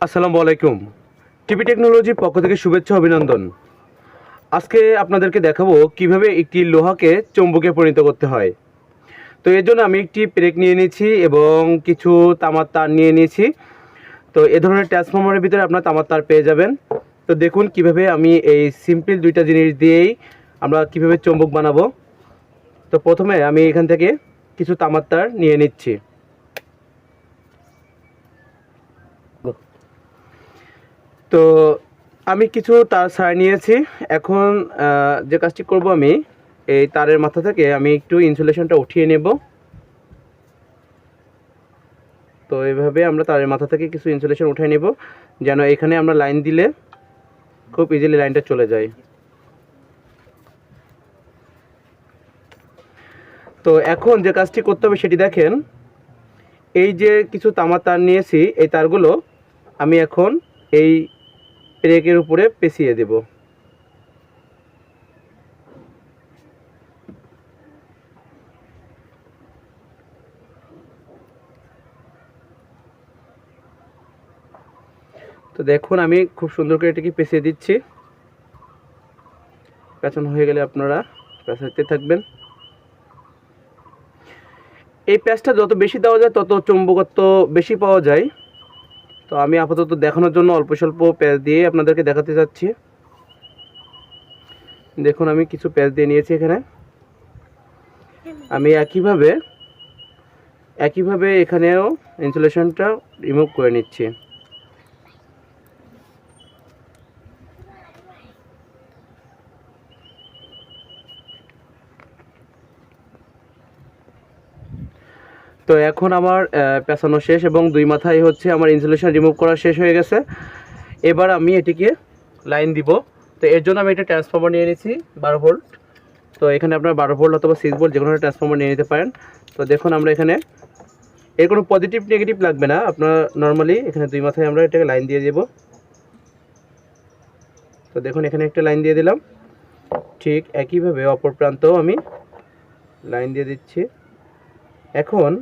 আসসালামু আলাইকুম। টিভি টেকনোলজির পক্ষ থেকে শুভেচ্ছা, অভিনন্দন। আজকে আপনাদেরকে দেখাবো কীভাবে একটি লোহাকে চৌম্বকে পরিণত করতে হয়। তো এর জন্য আমি একটি প্রেক নিয়ে নিয়েছি এবং কিছু তামার তার নিয়ে নিয়েছি। তো এ ধরনের ট্রান্সফর্মারের ভিতরে আপনার তামার তার পেয়ে যাবেন। তো দেখুন কীভাবে আমি এই সিম্পল দুইটা জিনিস দিয়েই আমরা কীভাবে চৌম্বক বানাবো। তো প্রথমে আমি এখান থেকে কিছু তামার তার নিয়ে নিচ্ছি। তো আমি কিছু তার ছাড় নিয়েছি। এখন যে কাজটি করব আমি, এই তারের মাথা থেকে আমি একটু ইনসুলেশনটা উঠিয়ে নেব। তো এইভাবে আমরা তারের মাথা থেকে কিছু ইনসুলেশন উঠিয়ে নেব, যেন এখানে আমরা লাইন দিলে খুব ইজিলি লাইনটা চলে যায়। তো এখন যে কাজটি করতে হবে সেটি দেখেন। এই যে কিছু তামার তার নিয়েছি, এই তারগুলো আমি এখন এই প্রেকের উপরে পেঁচিয়ে দেব। তো দেখুন, আমি খুব সুন্দর করে এটাকে পেঁচিয়ে দিচ্ছি। পেঁচানো হয়ে গেলে আপনারা পেঁচাতে থাকবেন। এই প্যাচটা যত বেশি দেওয়া যায়, তত চুম্বকত্ব বেশি পাওয়া যায়। তো আমি আপাতত দেখানোর জন্য অল্প স্বল্প প্যাচ দিয়ে আপনাদেরকে দেখাতে চাচ্ছি দেখুন, আমি কিছু প্যাচ দিয়ে নিয়েছি এখানে। আমি একইভাবে একইভাবে এখানেও ইনসুলেশনটা রিমুভ করে নিচ্ছি। তো এখন আমার পেঁচানো শেষ এবং দুই মাথায় হচ্ছে আমার ইনসুলেশন রিমুভ করা শেষ হয়ে গেছে। এবার আমি এটিকে লাইন দিব। তো এর জন্য আমি একটা ট্রান্সফর্মার নিয়ে নিয়েছি, বারো ভোল্ট তো এখানে আপনার বারো ভোল্ট অথবা সিক্স ভোল্ট যে কোনো ট্রান্সফর্মার নিয়ে নিতে পারেন। তো দেখুন আমরা এখানে, এর কোনো পজিটিভ নেগেটিভ লাগবে না। আপনার নর্মালি এখানে দুই মাথায় আমরা এটাকে লাইন দিয়ে দেব। তো দেখুন এখানে একটা লাইন দিয়ে দিলাম। ঠিক একইভাবে অপর প্রান্তেও আমি লাইন দিয়ে দিচ্ছি। এখন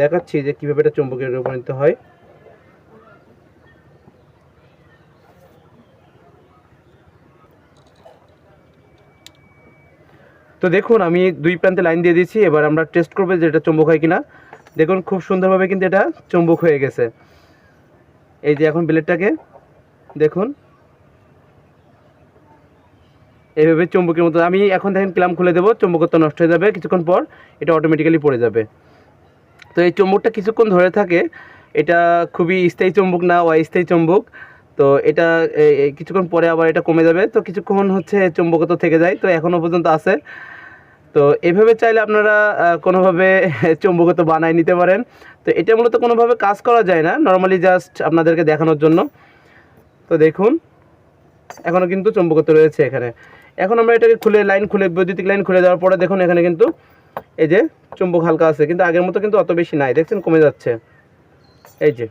দেখাচ্ছি যে কীভাবে এটা চুম্বকে রূপান্তরিত হয়। তো দেখুন, আমি দুই প্রান্তে লাইন দিয়ে দিয়েছি, এবার আমরা টেস্ট করব যে এটা চুম্বক হয় কিনা। দেখুন, খুব সুন্দরভাবে কিন্তু এটা চুম্বক হয়ে গেছে। এই যে এখন ব্লেডটাকে, দেখুন। এইভাবে চুম্বকের মতো, আমি এখন দেখেন ক্লাম খুলে দেবো, চুম্বকত্ব নষ্ট হয়ে যাবে, কিছুক্ষণ পর এটা অটোমেটিক্যালি পড়ে যাবে। তো এই চুম্বকটা কিছুক্ষণ ধরে থাকে, এটা খুবই স্থায়ী চুম্বক না অস্থায়ী চুম্বক, তো এটা কিছুক্ষণ পরে আবার এটা কমে যাবে, তো কিছুক্ষণ হচ্ছে চুম্বকত্ব থেকে যায়, তো এখনও পর্যন্ত আছে। তো এভাবে চাইলে আপনারা কোনোভাবে চুম্বকত্ব বানায় নিতে পারেন। তো এটা মূলত কোনোভাবে কাজ করা যায় না নর্মালি জাস্ট আপনাদেরকে দেখানোর জন্য। তো দেখুন এখনও কিন্তু চুম্বকত্ব রয়েছে এখানে। এখন আমরা এটাকে খুলে লাইন খুলে, বৈদ্যুতিক লাইন খুলে দেওয়ার পরে দেখুন এখানে কিন্তু এই যে চুম্বক হালকা আছে, কিন্তু আগের মতো কিন্তু অত বেশি নাই। দেখছেন, কমে যাচ্ছে। এই যে।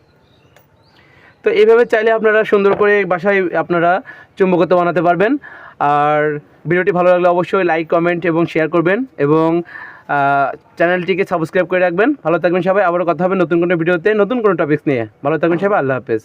তো এইভাবে চাইলে আপনারা সুন্দর করে বাসায় আপনারা চুম্বকত্ব বানাতে পারবেন। আর ভিডিওটি ভালো লাগলে অবশ্যই লাইক কমেন্ট এবং শেয়ার করবেন এবং চ্যানেলটিকে সাবস্ক্রাইব করে রাখবেন। ভালো থাকবেন সবাই। আবারও কথা হবে নতুন কোনো ভিডিওতে, নতুন কোনো টপিকস নিয়ে। ভালো থাকবেন সবাই। আল্লাহ হাফেজ।